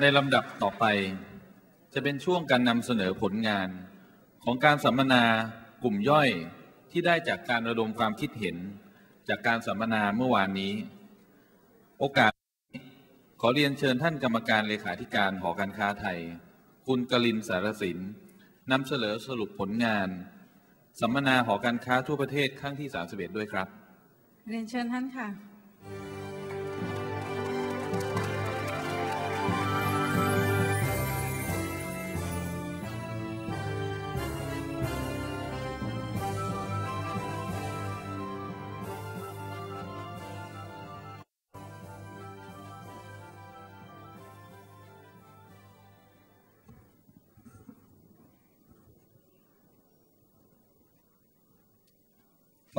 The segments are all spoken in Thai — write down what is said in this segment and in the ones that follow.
ในลำดับต่อไป จะเป็นช่วงการนำเสนอผลงาน ของการสัมมนากลุ่มย่อยที่ได้จากการระดมความคิดเห็น จากการสัมมนาเมื่อวานนี้ โอกาสขอเรียนเชิญท่านกรรมการเลขาธิการหอการค้าไทย คุณกลินสารสินนำเสนอสรุปผลงาน สัมมนาหอการค้าทั่วประเทศครั้งที่ 31 ด้วยครับ เรียนเชิญท่านค่ะ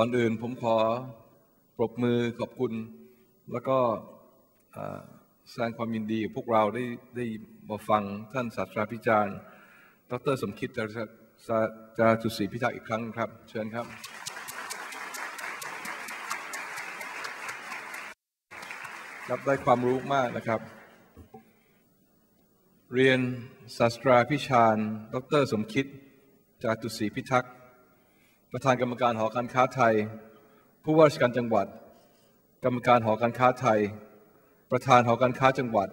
ก่อนอื่นผมขอปรบมือขอบคุณ แล้วก็อ่าแสดงความยินดีพวกเราได้ได้มาฟังท่านศาสตราพิจารณ์ ดรสมคิดจารุจารุศรีพิทักษ์อีกครั้งครับ เชิญครับ รับได้ความรู้มากนะครับ เรียนศาสตราพิชาญดรสมคิดจาตุศรีพิทักษ์ ประธานกรรมการหอการค้าไทย ผู้ว่าราชการจังหวัด กรรมการหอการค้าไทย ประธานหอการค้าจังหวัด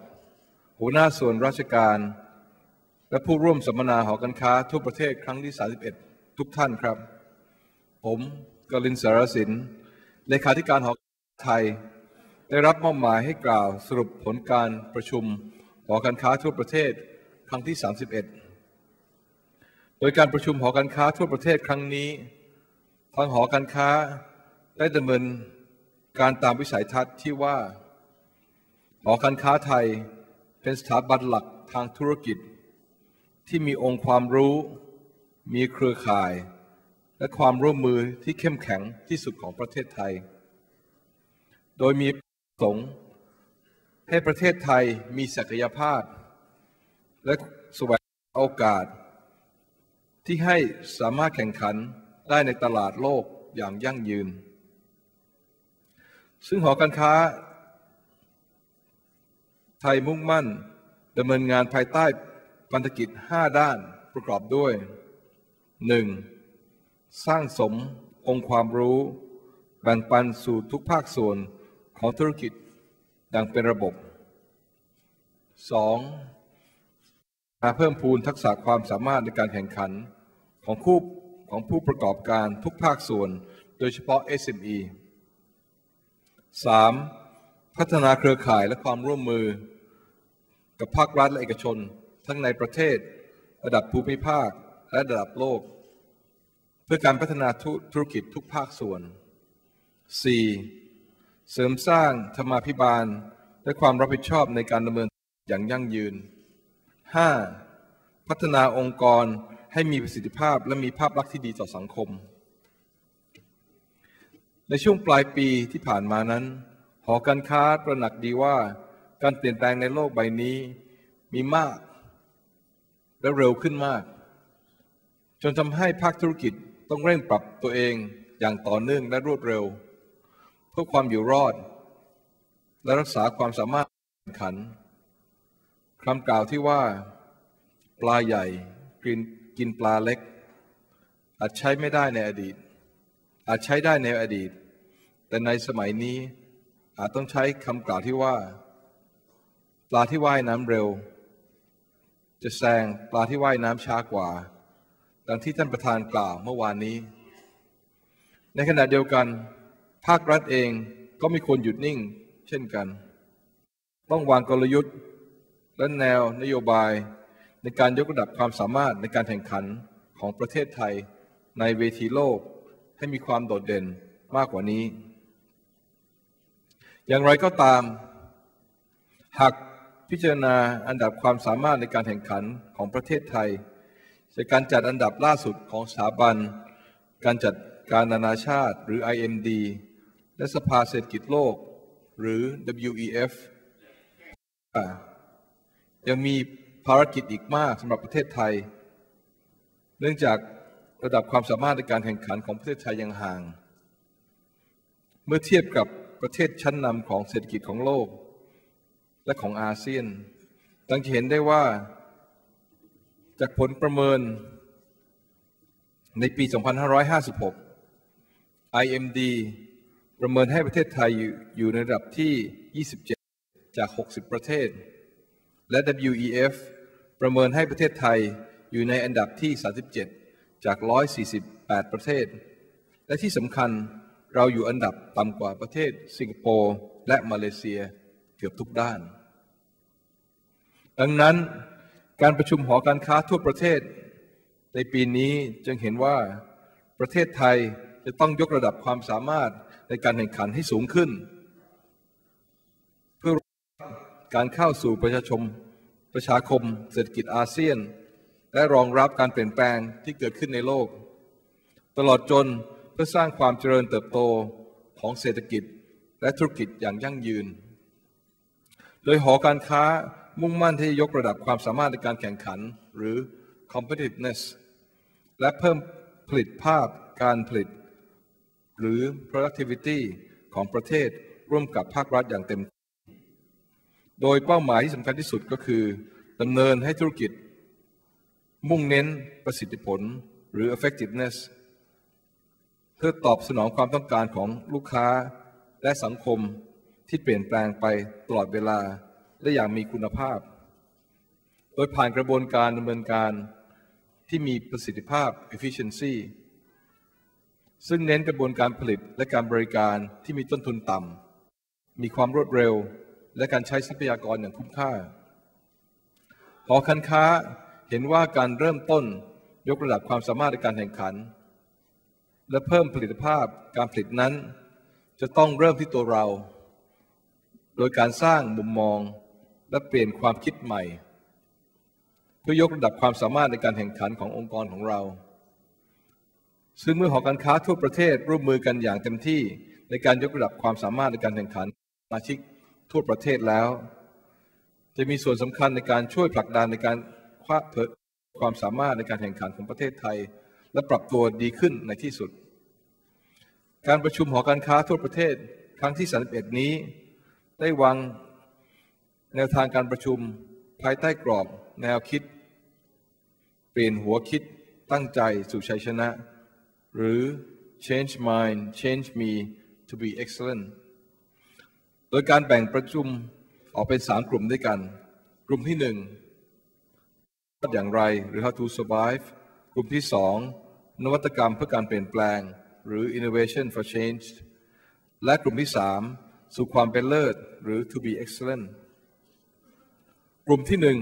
หัวหน้าส่วนราชการ และผู้ร่วมสัมมนาหอการค้าทั่วประเทศครั้งที่ 31 ทุกท่านครับ ผมกลินสารสินเลขาธิการหอการค้าไทย ได้รับมอบหมายให้กล่าวสรุปผลการประชุมหอการค้าทั่วประเทศครั้งที่ 31 โดยการประชุมหอการค้าทั่วประเทศครั้งนี้ ทางหอการค้าได้ดำเนินการตามวิสัยทัศน์ที่ว่า หอการค้าไทยเป็นสถาบันหลักทางธุรกิจ ที่มีองค์ความรู้ มีเครือข่าย และความร่วมมือที่เข้มแข็งที่สุดของประเทศไทย โดยมีประสงค์ให้ประเทศไทยมีศักยภาพ และสวงหาโอกาส ที่ให้สามารถแข่งขัน ได้ในตลาดโลกอย่างยั่งยืน ซึ่งหอการค้า ไทยมุ่งมั่นดำเนินงานภายใต้พันธกิจ 5 ด้านประกอบด้วย 1. สร้างสมองค์ความรู้ แบ่งปันสู่ทุกภาคส่วนของธุรกิจดังเป็นระบบ 2. มาเพิ่มพูนทักษะความสามารถในการแข่งขันของคู่ ของผู้ประกอบการทุกภาคส่วน โดยเฉพาะ SME 3. พัฒนาเครือข่ายและความร่วมมือ กับภาครัฐและเอกชน ทั้งในประเทศ ระดับภูมิภาค และระดับโลก เพื่อการพัฒนาธุรกิจทุกภาคส่วน 4. เสริมสร้างธรรมาภิบาล และความรับผิดชอบในการดำเนินอย่างยั่งยืน 5. พัฒนาองค์กร ให้มีประสิทธิภาพและมีภาพลักษณ์ที่ดีต่อสังคม ในช่วงปลายปีที่ผ่านมานั้น หอการค้าตระหนักดีว่าการเปลี่ยนแปลงในโลกใบนี้มีมาก และเร็วขึ้นมาก จนทำให้ภาคธุรกิจต้องเร่งปรับตัวเองอย่างต่อเนื่องและรวดเร็ว เพื่อความอยู่รอด และรักษาความสามารถแข่งขันคำกล่าวที่ว่า ปลาใหญ่กิน กินปลาเล็ก อาจใช้ไม่ได้ในอดีต อาจใช้ได้ในอดีต แต่ในสมัยนี้อาจต้องใช้คำกล่าวที่ว่า ปลาที่ว่ายน้ำเร็ว จะแซงปลาที่ว่ายน้ำช้ากว่า ดังที่ท่านประธานกล่าวเมื่อวานนี้ ในขณะเดียวกัน ภาครัฐเองก็ไม่ควรหยุดนิ่ง เช่นกัน ต้องวางกลยุทธ์และแนวนโยบาย ในการยกระดับความสามารถในการแข่งขันของประเทศไทย ในเวทีโลกให้มีความโดดเด่นมากกว่านี้ อย่างไรก็ตาม หากพิจารณาอันดับความสามารถในการแข่งขันของประเทศไทยจากการจัดอันดับล่าสุดของสถาบัน การจัดการนานาชาติหรือ IMD และสภาเศรษฐกิจโลกหรือ WEF ยังมี ภารกิจอีกมากสำหรับประเทศไทย เนื่องจากระดับความสามารถในการแข่งขันของประเทศไทยยังห่าง เมื่อเทียบกับประเทศชั้นนำของเศรษฐกิจของโลก และของอาเซียนดังจะเห็นได้ว่าจากผลประเมินในปี 2556 IMD ประเมินให้ประเทศไทยอยู่ในระดับที่ 27 จาก 60 ประเทศ และ WEF ประเมินให้ประเทศไทยอยู่ในอันดับที่ 37 จาก 148 ประเทศ และที่สำคัญเราอยู่อันดับต่ำกว่าประเทศสิงคโปร์และมาเลเซียเกือบทุกด้าน ดังนั้นการประชุมหอการค้าทั่วประเทศ ในปีนี้จึงเห็นว่าประเทศไทยจะต้องยกระดับความสามารถในการแข่งขันให้สูงขึ้น เพื่อการเข้าสู่ประชาชม ประชาคม เศรษฐกิจอาเซียน และรองรับการเปลี่ยนแปลงที่เกิดขึ้นในโลก ตลอดจนเพื่อสร้างความเจริญเติบโตของเศรษฐกิจและธุรกิจอย่างยั่งยืน โดยหอการค้ามุ่งมั่นที่จะยกระดับความสามารถในการแข่งขันหรือ competitiveness และเพิ่มผลิตภาพการผลิต หรือ productivity ของประเทศร่วมกับภาครัฐอย่างเต็ม โดยเป้าหมายที่สำคัญที่สุดก็คือดำเนินให้ธุรกิจ มุ่งเน้นประสิทธิผลหรือ effectiveness เพื่อตอบสนองความต้องการของลูกค้าและสังคมที่เปลี่ยนแปลงไปตลอดเวลาและอย่างมีคุณภาพ โดยผ่านกระบวนการดำเนินการที่มีประสิทธิภาพ efficiency ซึ่งเน้นกระบวนการผลิตและการบริการที่มีต้นทุนต่ำ มีความรวดเร็ว และการใช้ทรัพยากรอย่างคุ้มค่า หอการค้าเห็นว่าการเริ่มต้นยกระดับความสามารถในการแข่งขัน และเพิ่มผลิตภาพการผลิตนั้น จะต้องเริ่มที่ตัวเรา โดยการสร้างมุมมองและเปลี่ยนความคิดใหม่ เพื่อยกระดับความสามารถในการแข่งขันขององค์กรของเรา ซึ่งเมื่อหอการค้าทั่วประเทศร่วมมือกันอย่างเต็มที่ในการยกระดับความสามารถในการแข่งขันสมาชิก ทั่วประเทศแล้ว จะมีส่วนสำคัญในการช่วยผลักดันในการคว้าเผยความสามารถในการแข่งขันของประเทศไทย และปรับตัวดีขึ้นในที่สุด การประชุมหอการค้าทั่วประเทศครั้งที่ 31 นี้ ได้วางแนวทางการประชุมภายใต้กรอบแนวคิด เปลี่ยนหัวคิดตั้งใจสู่ชัยชนะ หรือ change mind change me to be excellent โดยการแบ่งประชุมออกเป็นสามกลุ่มด้วยกัน กลุ่มที่หนึ่งอย่างไรหรือ how to survive กลุ่มที่สองนวัตกรรมเพื่อการเปลี่ยนแปลง หรือ innovation for change และกลุ่มที่สามสู่ความเป็นเลิศหรือ to be excellent กลุ่มที่หนึ่ง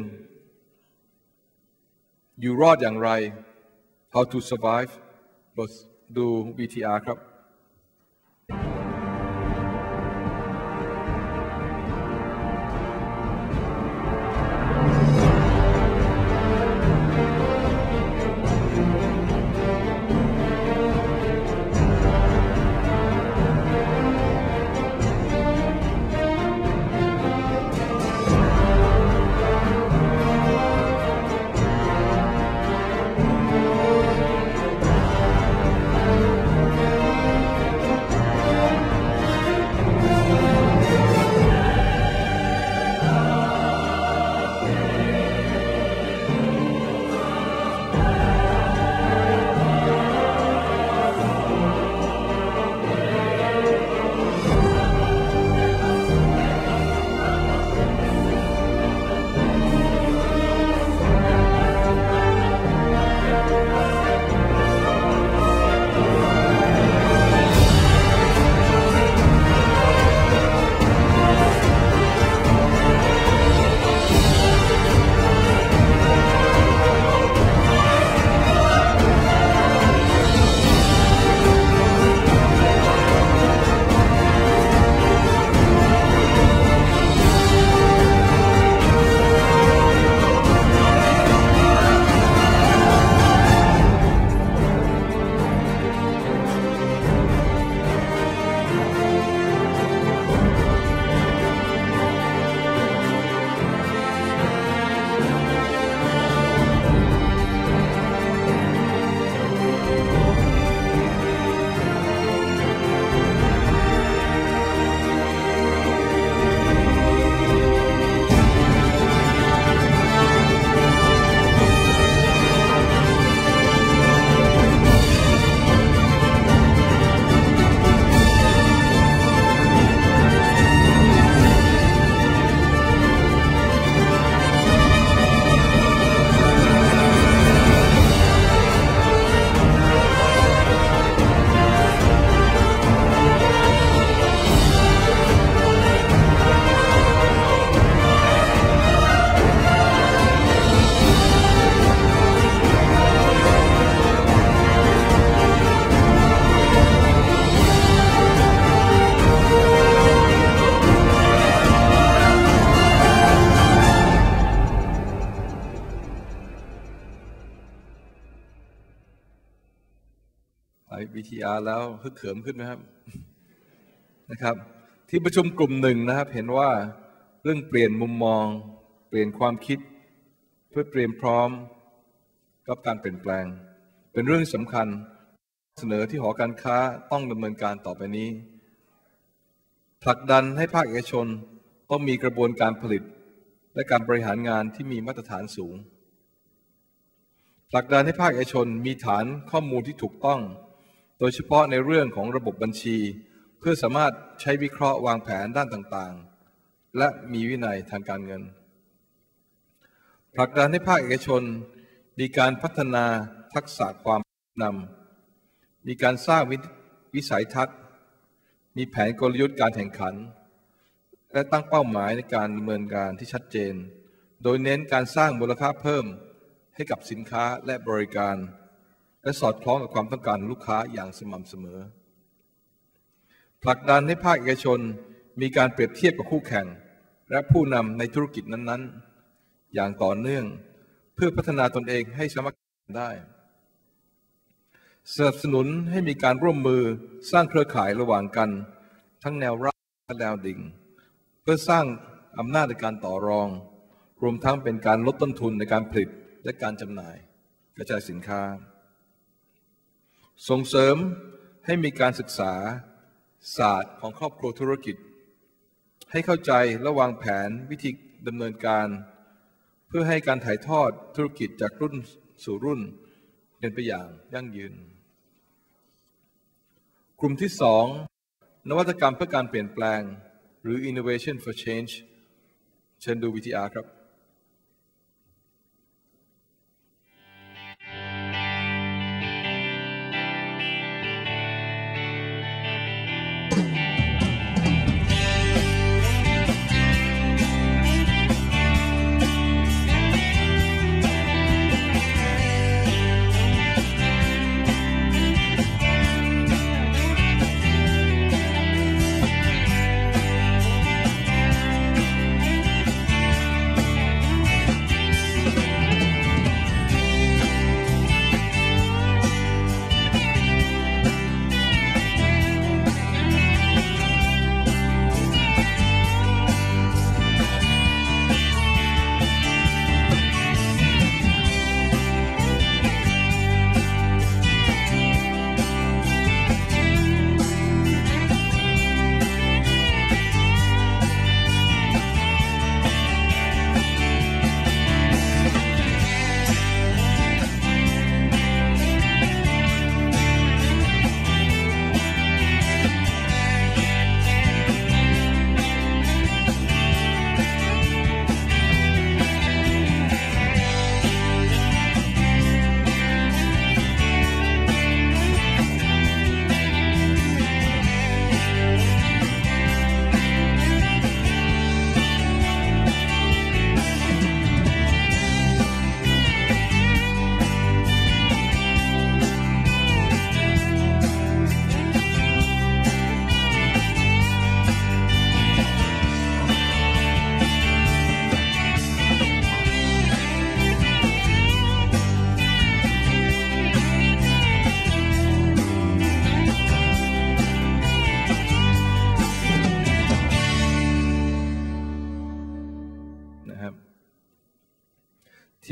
อยู่รอดอย่างไร how to survive บทดู VTR ครับ แล้วฮึกเขิมขึ้นไหมครับนะครับ ที่ประชุมกลุ่มหนึ่งนะครับ เห็นว่าเรื่องเปลี่ยนมุมมอง เปลี่ยนความคิด เพื่อเตรียมพร้อมกับการเปลี่ยนแปลง เป็นเรื่องสำคัญเสนอที่หอการค้าต้องดำเนินการต่อไปนี้ผลักดันให้ภาคเอกชนต้องมีกระบวนการผลิต และการบริหารงานที่มีมาตรฐานสูงผลักดันให้ภาคเอกชนมีฐานข้อมูลที่ถูกต้อง โดยเฉพาะในเรื่องของระบบบัญชี เพื่อสามารถใช้วิเคราะห์วางแผนด้านต่างๆ และมีวินัยทางการเงินผลักดันให้ภาคเอกชน มีการพัฒนาทักษะความนำมีการสร้างวิสัยทัศน์ มีแผนกลยุทธ์การแข่งขัน และตั้งเป้าหมายในการดำเนินการที่ชัดเจน โดยเน้นการสร้างมูลค่าเพิ่มให้กับสินค้าและบริการ และสอดคล้องกับความต้องการลูกค้าอย่างสม่ำเสมอ ผลักดันให้ภาคเอกชนมีการเปรียบเทียบกับคู่แข่ง และผู้นำในธุรกิจนั้นๆ อย่างต่อเนื่อง เพื่อพัฒนาตนเองให้สามารถได้สนับสนุนให้มีการร่วมมือสร้างเครือข่ายระหว่างกัน ทั้งแนวรับและแนวดิ่ง เพื่อสร้างอำนาจในการต่อรอง รวมทั้งเป็นการลดต้นทุนในการผลิตและการจำหน่าย กระจายสินค้า ส่งเสริมให้มีการศึกษาศาสตร์ของครอบครัวธุรกิจ ให้เข้าใจและวางแผนวิธีดำเนินการ เพื่อให้การถ่ายทอดธุรกิจจากรุ่นสู่รุ่นเป็นไปอย่างยั่งยืน กลุ่มที่สองนวัตกรรมเพื่อการเปลี่ยนแปลง หรือ innovation for change เชิญดู VTR ครับ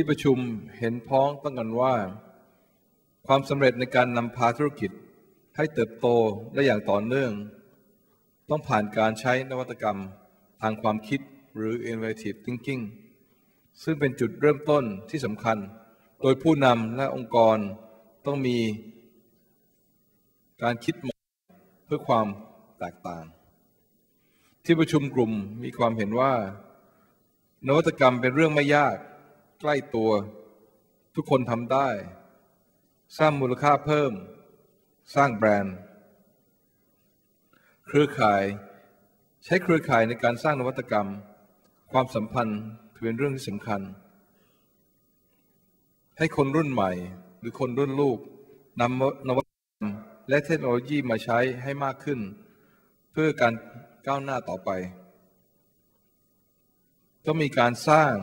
ที่ประชุมเห็นพ้องต้องกันว่า ความสำเร็จในการนำพาธุรกิจให้เติบโตได้อย่างต่อเนื่อง ต้องผ่านการใช้นวัตกรรมทางความคิดหรือ innovative thinking ซึ่งเป็นจุดเริ่มต้นที่สำคัญ โดยผู้นำและองค์กรต้องมีการคิดใหม่เพื่อความแตกต่าง ที่ประชุมกลุ่มมีความเห็นว่า นวัตกรรมเป็นเรื่องไม่ยาก ใกล้ตัว ทุกคนทำได้ สร้างมูลค่าเพิ่ม สร้างแบรนด์ เครือข่าย ใช้เครือข่ายในการสร้างนวัตกรรม ความสัมพันธ์ถือเป็นเรื่องที่สำคัญ ให้คนรุ่นใหม่ หรือคนรุ่นลูกนำนวัตกรรม และเทคโนโลยีมาใช้ให้มากขึ้น เพื่อการก้าวหน้าต่อไปต้องมีการสร้าง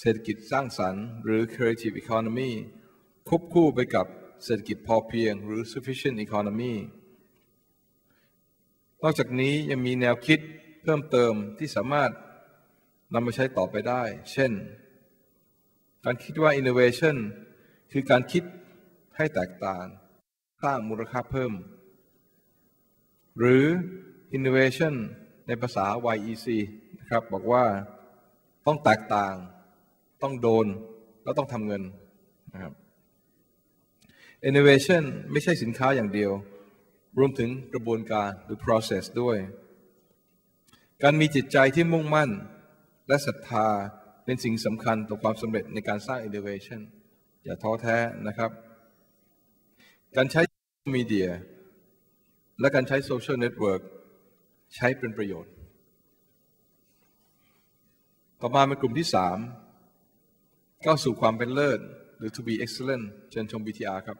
เศรษฐกิจสร้างสรรค์หรือ creative economy ควบคู่ไปกับเศรษฐกิจพอเพียงหรือ sufficient economy นอกจากนี้ยังมีแนวคิดเพิ่มเติมที่สามารถนำมาใช้ต่อไปได้ เช่น การคิดว่า innovation คือการคิดให้แตกต่าง สร้างมูลค่าเพิ่ม หรือ innovation ในภาษา YEC นะครับ บอกว่าต้องแตกต่าง ต้องโดน แล้วต้องทำเงินนะครับ innovation ไม่ใช่สินค้าอย่างเดียว รวมถึงกระบวนการหรือ process ด้วย การมีจิตใจที่มุ่งมั่น และศรัทธาเป็นสิ่งสำคัญต่อความสำเร็จในการสร้าง innovation อย่าท้อแท้นะครับ การใช้มีเดีย และการใช้โซเชียลเน็ตเวิร์กใช้เป็นประโยชน์ ต่อมาเป็นกลุ่มที่สาม ก้าวสู่ความเป็นเลิศ หรือ to be excellent เชิญชม BTR ครับ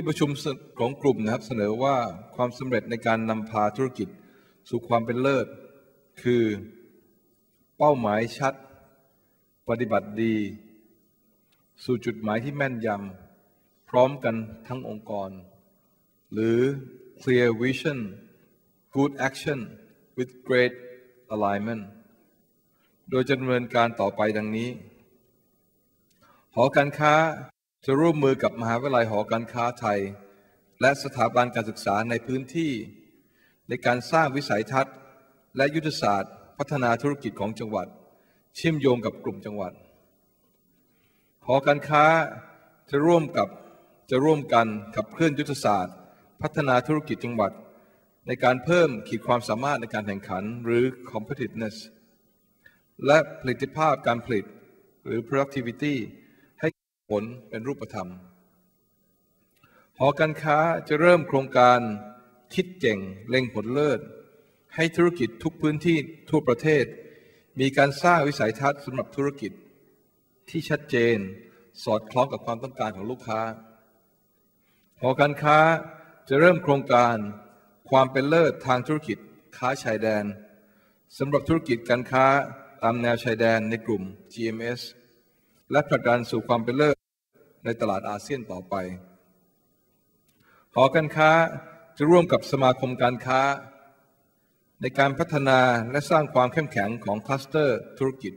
ที่ประชุมของกลุ่มนะครับเสนอว่าความสำเร็จในการนำพาธุรกิจสู่ความเป็นเลิศ คือเป้าหมายชัด ปฏิบัติดี สู่จุดหมายที่แม่นยำพร้อมกันทั้งองค์กร หรือ clear vision good action with great alignment โดยจะดำเนินการต่อไปดังนี้ หอการค้า จะร่วมมือกับมหาวิทยาลัยหอการค้าไทย และสถาบันการศึกษาในพื้นที่ ในการสร้างวิสัยทัศน์ และยุทธศาสตร์ พัฒนาธุรกิจของจังหวัด เชื่อมโยงกับกลุ่มจังหวัด หอการค้าจะร่วมกับจะร่วมกันขับเคลื่อนยุทธศาสตร์ พัฒนาธุรกิจจังหวัด ในการเพิ่มขีดความสามารถในการแข่งขันหรือ competitiveness และผลิตภาพการผลิตหรือ productivity ผลเป็นรูปธรรม หอการค้าจะเริ่มโครงการคิดเก่งเล็งผลเลิศ ให้ธุรกิจทุกพื้นที่ทั่วประเทศ มีการสร้างวิสัยทัศน์สำหรับธุรกิจ ที่ชัดเจนสอดคล้องกับความต้องการของลูกค้า หอการค้าจะเริ่มโครงการความเป็นเลิศทางธุรกิจค้าชายแดนสำหรับธุรกิจการค้าตามแนวชายแดนในกลุ่ม GMS และผลักดันสู่ความเป็นเลิศ ในตลาดอาเซียนต่อไป หอการค้าจะร่วมกับสมาคมการค้า ในการพัฒนาและสร้างความเข้มแข็งของคลัสเตอร์ธุรกิจ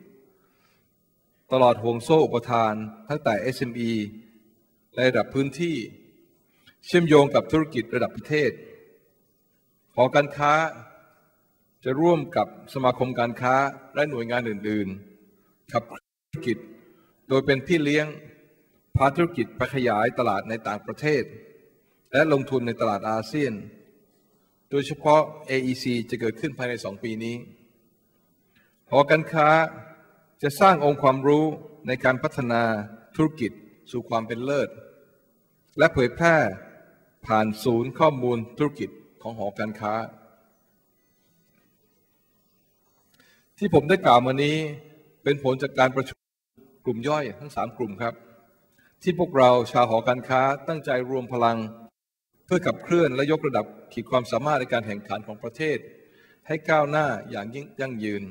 ตลอดห่วงโซ่อุปทานตั้งแต่ SME ในระดับพื้นที่ เชื่อมโยงกับธุรกิจระดับประเทศ หอการค้าจะร่วมกับสมาคมการค้าและหน่วยงานอื่น ๆ ขับธุรกิจ โดยเป็นพี่เลี้ยง พาธุรกิจไปขยายตลาดในต่างประเทศ และลงทุนในตลาดอาเซียน โดยเฉพาะ AEC จะเกิดขึ้นภายในสองปีนี้หอการค้าจะสร้างองค์ความรู้ในการพัฒนาธุรกิจสู่ความเป็นเลิศ และเผยแพร่ผ่านศูนย์ข้อมูลธุรกิจของหอการค้า ที่ผมได้กล่าวมานี้เป็นผลจากการประชุมกลุ่มย่อยทั้งสามกลุ่มครับ ที่พวกเราชาวหอการค้าตั้งใจรวมพลัง เพื่อขับเคลื่อนและยกระดับขีดความสามารถในการแข่งขันของประเทศ ให้ก้าวหน้าอย่างยิ่งยั่งยืน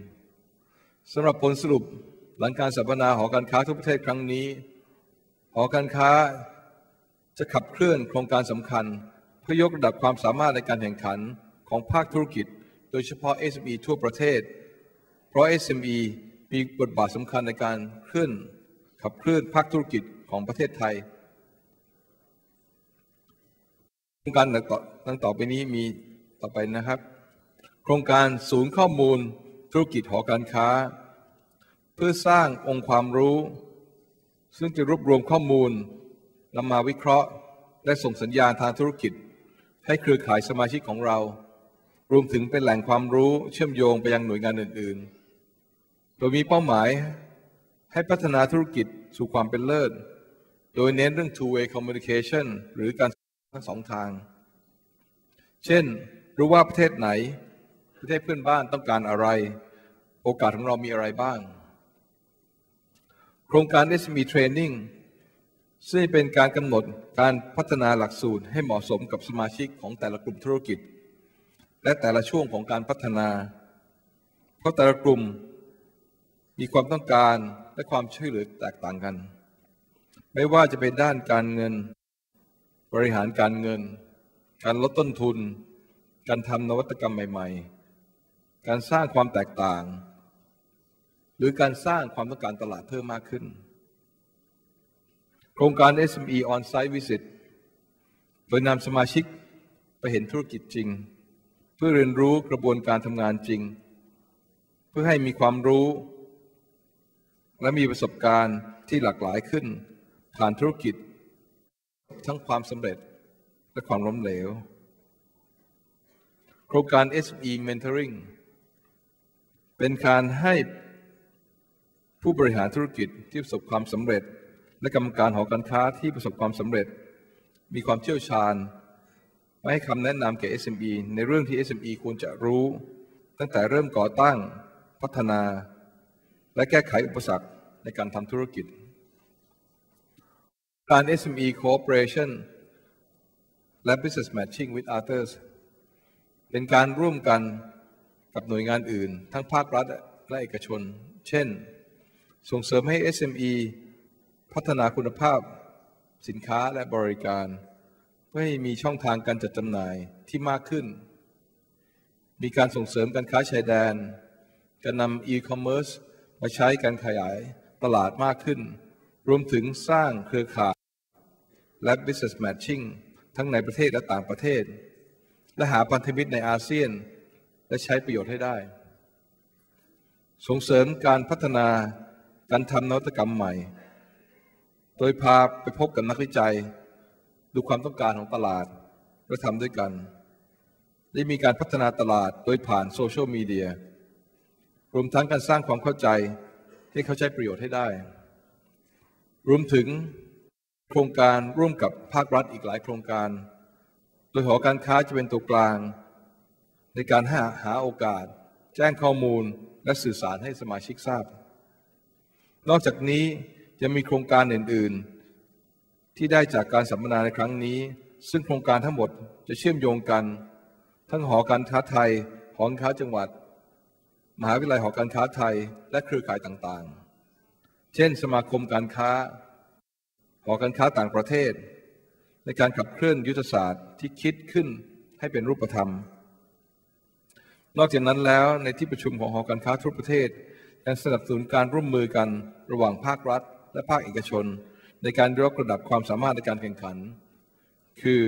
สำหรับผลสรุปหลังการสัมมนาหอการค้าทุกประเทศครั้งนี้ หอการค้าจะขับเคลื่อนโครงการสำคัญ เพื่อยกระดับความสามารถในการแข่งขันของภาคธุรกิจ โดยเฉพาะ SME ทั่วประเทศ เพราะ SME มีบทบาทสำคัญในการเคลื่อนขับเคลื่อนภาคธุรกิจ ของประเทศไทยโครงการดังต่อไปนี้มีต่อไปนะครับ โครงการศูนย์ข้อมูลธุรกิจหอการค้า เพื่อสร้างองค์ความรู้ ซึ่งจะรวบรวมข้อมูลนำมาวิเคราะห์ และส่งสัญญาณทางธุรกิจ ให้เครือข่ายสมาชิกของเรา รวมถึงเป็นแหล่งความรู้เชื่อมโยงไปยังหน่วยงานอื่น ๆ โดยมีเป้าหมายให้พัฒนาธุรกิจสู่ความเป็นเลิศ โดยเน้นเรื่อง two way communication หรือการทั้งสองทาง เช่น รู้ว่าประเทศไหน ประเทศเพื่อนบ้านต้องการอะไร โอกาสของเรามีอะไรบ้าง โครงการ SME Training ซึ่งเป็นการกำหนดการพัฒนาหลักสูตรให้เหมาะสมกับสมาชิกของแต่ละกลุ่มธุรกิจ และแต่ละช่วงของการพัฒนา เพราะแต่ละกลุ่มมีความต้องการและความช่วยเหลือแตกต่างกัน ไม่ว่าจะเป็นด้านการเงิน บริหารการเงิน การลดต้นทุน การทำนวัตกรรมใหม่ ๆ การสร้างความแตกต่าง หรือการสร้างความต้องการตลาดเพิ่มมากขึ้น โครงการ SME On-Site Visit โดยนำสมาชิกไปเห็นธุรกิจจริง เพื่อเรียนรู้กระบวนการทำงานจริง เพื่อให้มีความรู้ และมีประสบการณ์ที่หลากหลายขึ้น ผ่านธุรกิจ ทั้งความสำเร็จและความล้มเหลว โครงการ SME Mentoring เป็นการให้ผู้บริหารธุรกิจที่ประสบความสำเร็จ และกรรมการหอการค้าที่ประสบความสำเร็จ มีความเชี่ยวชาญมาให้คำแนะนำแก่ SME ในเรื่องที่ SME ควรจะรู้ ตั้งแต่เริ่มก่อตั้งพัฒนา และแก้ไขอุปสรรคในการทำธุรกิจ การ SME Cooperation และ Business Matching with Others เป็นการร่วมกันกับหน่วยงานอื่น ทั้งภาครัฐและเอกชน เช่น ส่งเสริมให้ SME พัฒนาคุณภาพสินค้าและบริการ เพื่อให้มีช่องทางการจัดจำหน่ายที่มากขึ้น มีการส่งเสริมการค้าชายแดน การนำ e-commerce มาใช้การขยายตลาดมากขึ้น รวมถึงสร้างเครือข่าย และ business matching ทั้งในประเทศและต่างประเทศ และหาพันธมิตรในอาเซียน และใช้ประโยชน์ให้ได้ ส่งเสริมการพัฒนาการทำนวัตกรรมใหม่ โดยพาไปพบกับนักวิจัย ดูความต้องการของตลาดและทำด้วยกัน ได้มีการพัฒนาตลาดโดยผ่านโซเชียลมีเดียรวมทั้งการสร้างความเข้าใจให้เขาใช้ประโยชน์ให้ได้ รวมถึง โครงการร่วมกับภาครัฐอีกหลายโครงการ โดยหอการค้าจะเป็นตัวกลาง ในการหาหาโอกาส แจ้งข้อมูลและสื่อสารให้สมาชิกทราบ นอกจากนี้ยังมีโครงการอื่น ๆ ที่ได้จากการสัมมนาในครั้งนี้ ซึ่งโครงการทั้งหมดจะเชื่อมโยงกัน ทั้งหอการค้าไทย หอการค้าจังหวัด มหาวิทยาลัยหอการค้าไทย และเครือข่ายต่างๆ เช่น สมาคมการค้า หอการค้าต่างประเทศ ในการขับเคลื่อนยุทธศาสตร์ที่คิดขึ้นให้เป็นรูปธรรม นอกจากนั้นแล้วในที่ประชุมของหอการค้าทั่วประเทศยังสนับสนุนการร่วมมือกันระหว่างภาครัฐ และภาคเอกชน ในการยกระดับความสามารถในการแข่งขัน คือ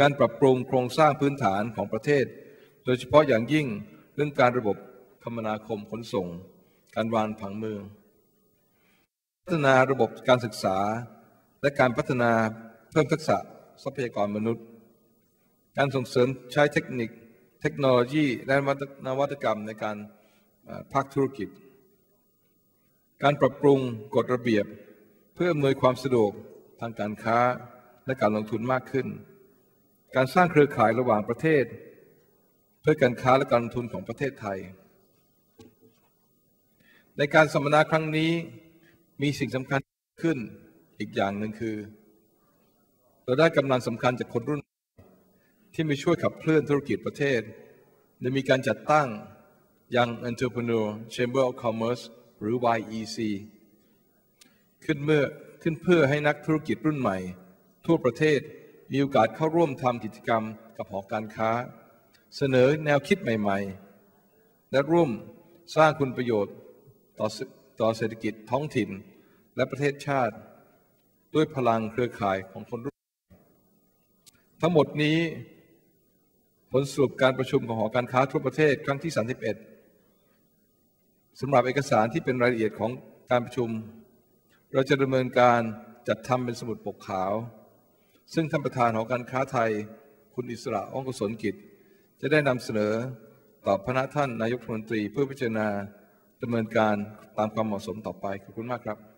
การปรับปรุงโครงสร้างพื้นฐานของประเทศ โดยเฉพาะอย่างยิ่งเรื่องการระบบคมนาคมขนส่ง การวางผังเมือง พัฒนาระบบการศึกษา และการพัฒนาเพิ่มทักษะทรัพยากรมนุษย์ การส่งเสริมใช้เทคนิค เทคโนโลยี และนวัตกรรมในการภาคธุรกิจ การปรับปรุงกฎระเบียบ เพื่ออำนวยความสะดวกทางการค้าและการลงทุนมากขึ้น การสร้างเครือข่ายระหว่างประเทศ เพื่อการค้าและการลงทุนของประเทศไทย ในการสัมมนาครั้งนี้มีสิ่งสำคัญขึ้น อีกอย่างหนึ่งคือ เราได้กำลังสำคัญจากคนรุ่น ที่มาช่วยขับเคลื่อนธุรกิจประเทศได้มีการจัดตั้ง Young Entrepreneur Chamber of Commerce หรือ YEC ขึ้นเมื่อขึ้นเพื่อให้นักธุรกิจรุ่นใหม่ ทั่วประเทศมีโอกาสเข้าร่วมทำกิจกรรมกับหอการค้า เสนอแนวคิดใหม่ ๆ และร่วมสร้างคุณประโยชน์ต่อต่อเศรษฐกิจท้องถิ่นและประเทศชาติ ด้วยพลังเครือข่ายของคนรุ่นทั้งหมดนี้ผลสรุปการประชุมของหอการค้าทั่วประเทศครั้งที่ 31 สำหรับเอกสารที่เป็นรายละเอียดของการประชุม เราจะดำเนินการจัดทำเป็นสมุดปกขาว ซึ่งท่านประธานหอการค้าไทย คุณอิสระองกุศลกิจ จะได้นำเสนอต่อพระท่านนายกรัฐมนตรีเพื่อพิจารณาดำเนินการตามความเหมาะสมต่อไปขอบคุณมากครับ